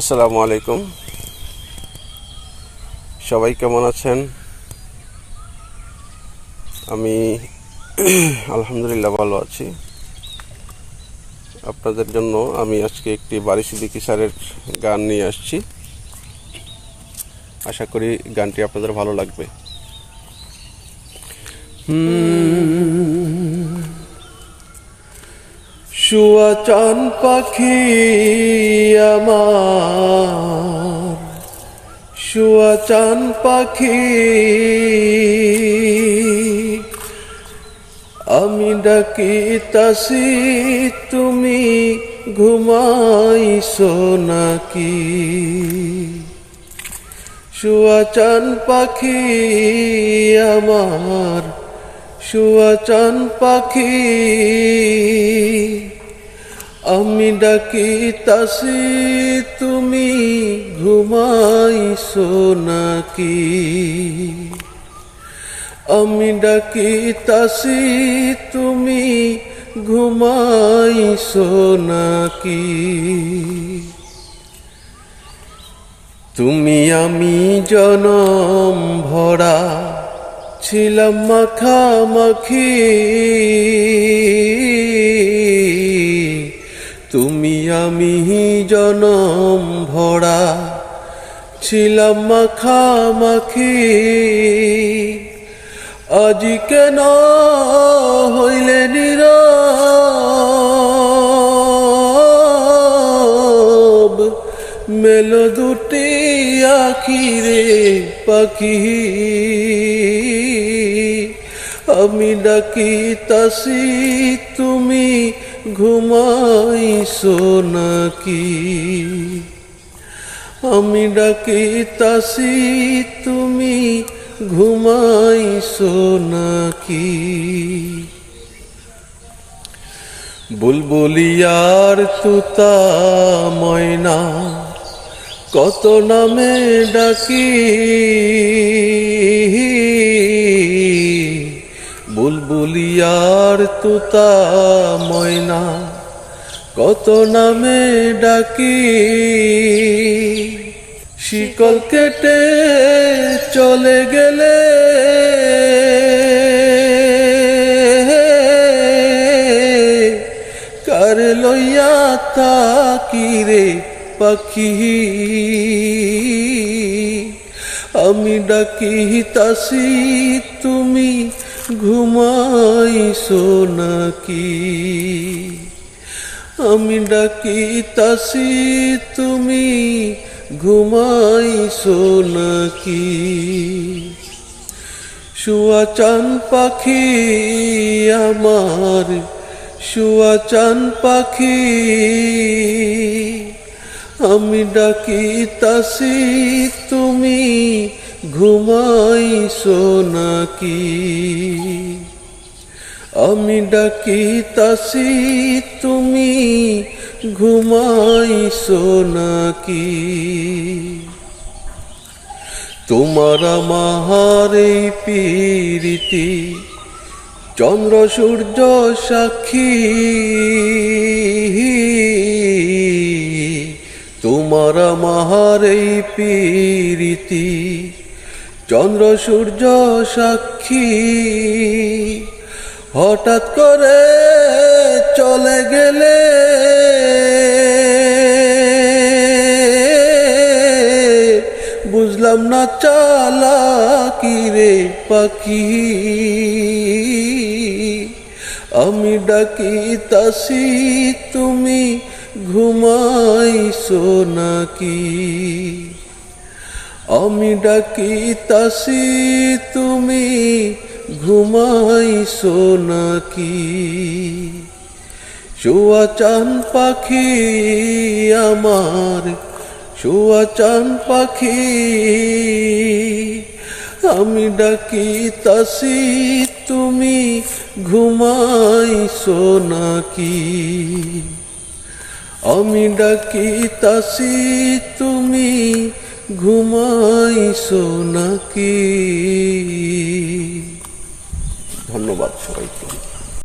আসসালামু আলাইকুম। সবাই কেমন আছেন? আমি আলহামদুলিল্লাহ ভালো আছি। আপনাদের জন্য আমি আজকে একটি বাড়ি সিদ্দিকি স্যারের গান নিয়ে আসছি। আশা করি গানটি আপনাদের ভালো লাগবে। শুয়া চান পাখি আমার। শুয়া চান পাখি আমি ডাকি তাসি তুমি ঘুমাইছো নাকি? শুয়া চান পাখি আমার, শুয়া চান পাখি আমি ডাকি, তাসি, তুমি ঘুমাইছো নাকি? আমি ডাকি, তাসি, তুমি ঘুমাইছো নাকি? তুমি আমি জনম ভরা ছিলাম মাখামাখি। আমি জনম ভরা ছিলাম মাখামাখি। আজ কেন হইলে নীরব? মেলো দুটি আখিরে পাখি। আমি ডাকি, তাসি, তুমি ঘুমাইছো নাকি আমি ডাকি, তাসি, তুমি ঘুমাইছো নাকি বুলবুলিয়ার তুতা ময়না, কত নামে ডাকি? বুলবুলিয়ার তুতা ময়না, কত নামে ডাকি। শিকল কেটে চলে গেলে, কার লইয়া তাকি রে পাখি? আমি ডাকি তাসি তুমি ঘুমাইছো নাকি আমি ডাকি তাসি তুমি ঘুমাইছো নাকি শুয়া চান পাখি আমার, শুয়া চান পাখি। আমি ডাকি তাসি তুমি ঘুমাইছো নাকি আমি ডাকি তাসি তুমি ঘুমাইছো নাকি তোমার এই পীরিতি, চন্দ্র সূর্য সাক্ষী। তোমার এই পীরিতি চন্দ্র, সূর্য, সাক্ষী। হঠাৎ করে চলে গেলে বুঝলাম না চালা রে পাখি। আমি ডাকি, তাসি, তুমি ঘুমাইছো নাকি? আমি ডাকি, তাসি, তুমি ঘুমাইছো নাকি? শুয়া চান পাখি আমার, শুয়া চান পাখি। আমি ডাকি, তাসি, তুমি ঘুমাইছো নাকি? আমি ডাকি, তাসি, তুমি ঘুমাইছো নাকি? ধন্যবাদ সবাইকে।